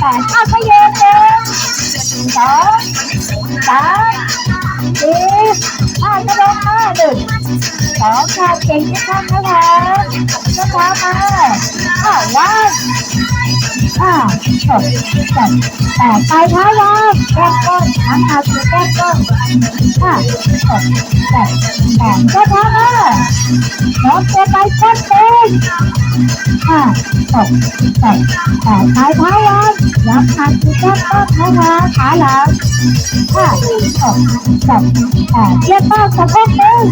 แปดข้าก็เยนหนึ่งสองสามสี่ห้ากระโดดมาหนึ่งสองค่ะเก่งทุกท่านนะคะช้าช้ามาอ้าวว่างห้าหกเจ็ดแปดไปท้ายวางแก้มก้นน้ำตาคือแก้มก้นห้าหกเจ็ดแปดก็เท้ามาน้องตัวไปก้นเองห้าหก แปดไปเท้าวางน้ำตาคือแก้มก้นน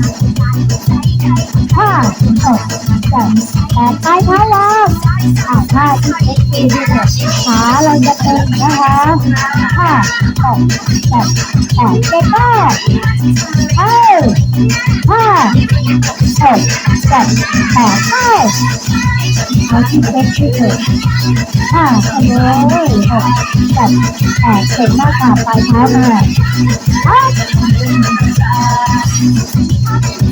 ะคะขาหลังห้าหกเจ็ดแปดเท้าหกเจ็ดแปดไปเท้าวางอ่าท่าที่เอ็กที่เนี่ยขาเราจะเตึงนะคะห้าหกเจ็ดแปดเก่งมากเอ้ยห้าหกเจ็ดแปดเอ้ยเราที่เอ็กที่เนี่ยห้าโอ้ยหกเจ็ดแปดเก่งมากค่ะปลายเท้ามาอ้าว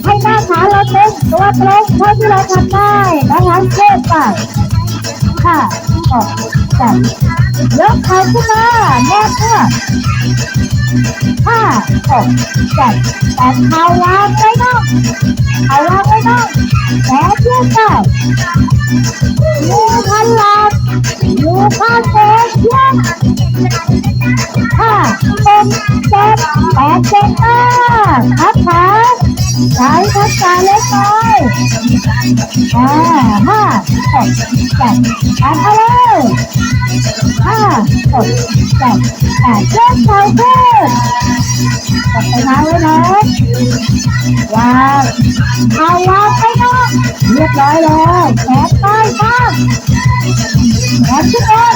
ให้หน้าขาเราเตึงตัวตรงเท่าที่เราทำได้นะคะเชื่อไปห้าหกจ็ดยกเท้าขึ้นมาแนบเพื่อห้าหกเจ็ดแปดเท้าวางไว้นอกเท้าวางไว้นอกแขนเชื่อมไปมือพันหลัง ใช้ทักษะเล็กน้อยอ่าห้าหกเจ็ดแปดเอาเลยห้าหกเจ็ดแปดเริ่มเท้าขึ้นกดไปเท้าไว้นะวางเอาวางไปนอกเรียบร้อยแล้วแขนใต้ข้าง แขนขึ้นบน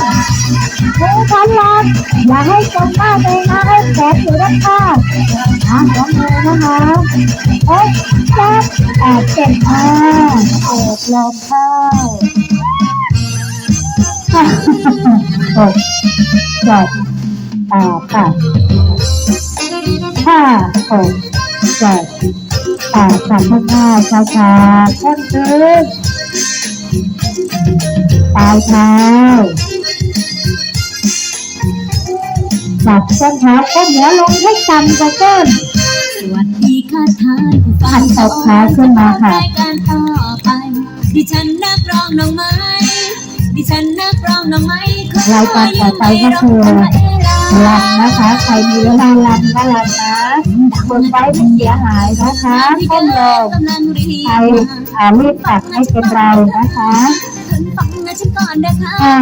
มือพันลังอย่าให้จมหน้าตัวเองนะให้แขนอยู่ด้านข้างอะสองมือนะคะหกเจ็ดแปดเจ็ดห้าโอบลมเข้าหกเจ็ดแปดค่ะห้าหกเจ็ดแปดสามห้าช้าช้าเพิ่มขึ้น ปลายเท้าจับส้นเท้าก้มหัวลงให้ต่ำกว่าก้นสวัสดีค่ะท่านผู้ฟัหังนตบขาขึ้นมาค่ะรายการต่อไปดิฉันนักร้องน้องไม้ดิฉันนักร้องน้องไม้ขอรายการต่อไปก็คือยืนให้ร้องลำนะคะ ใครมีเวลาลำก็ลำนะบนไว้ไม่เสียหายนะคะก้มลงกำลังเรียใครนอ่ารีบตัดไม่เป็นไรนะคะคุณฟัง นะฉันก่อนนะคะห้า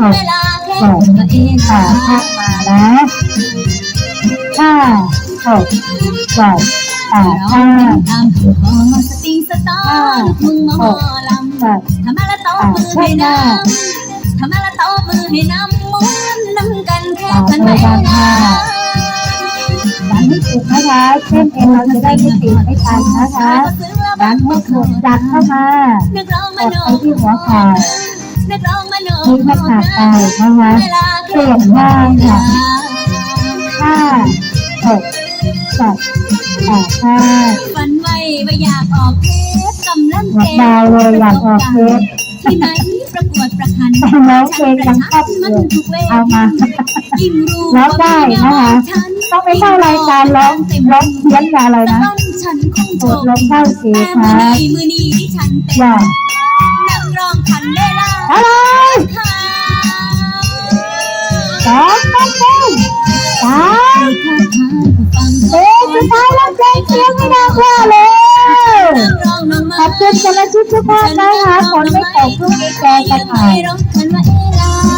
หกเวลาแค่ตัวเองค่ะค่ะพักมานะห้าหกเจ็ดแปดร้อห้างตามคำขอสติงสตอร์ลูกมึงมาหมอลำเจ็ดทำมาละตบมือให้น้ำทำมาละตบมือให้น้ำม้วนน้ำกันแค่กันไปนะดันไม่ติดนะคะเช่นเองเราจะได้ไม่ติดไม่ทันนะคะดันให้ถูกดันเข้ามานักร้องกมาดโนไปที่หัวเข่า นักร้องมโนที่ขนาดไปนะคะเปลี่ยนง่ายค่ะห้าหกเจ็ดแปดห้าฝันไว้ว่าอยากออกเทปกำลังหมดดาวเลยอยากออกเทปที่ไหนประกวดประคันแต่ร้องเพลงยังชอบมันยู่ทุกเวเอามาร้องได้นะคะต้องไปเข้ารายการร้องร้องเพี้ยนอะไรนะฉันคงตดลมเข้าสีแต่ค่ะมือนี้มือนี้ฉันเป็นอย่า นักร้องทันเวลาอะไรค่ะสองต้องสามค่ะท่านผู้ฟังเอ๊ะสุดท้ายแล้วเพลงเสียงไม่ดังพอเลยนักร้องน้องไม้ขอบคุณสมาชิกทุกท่านนะคะฝนไม่ตกพรุ่งนี้เจอกันใหม่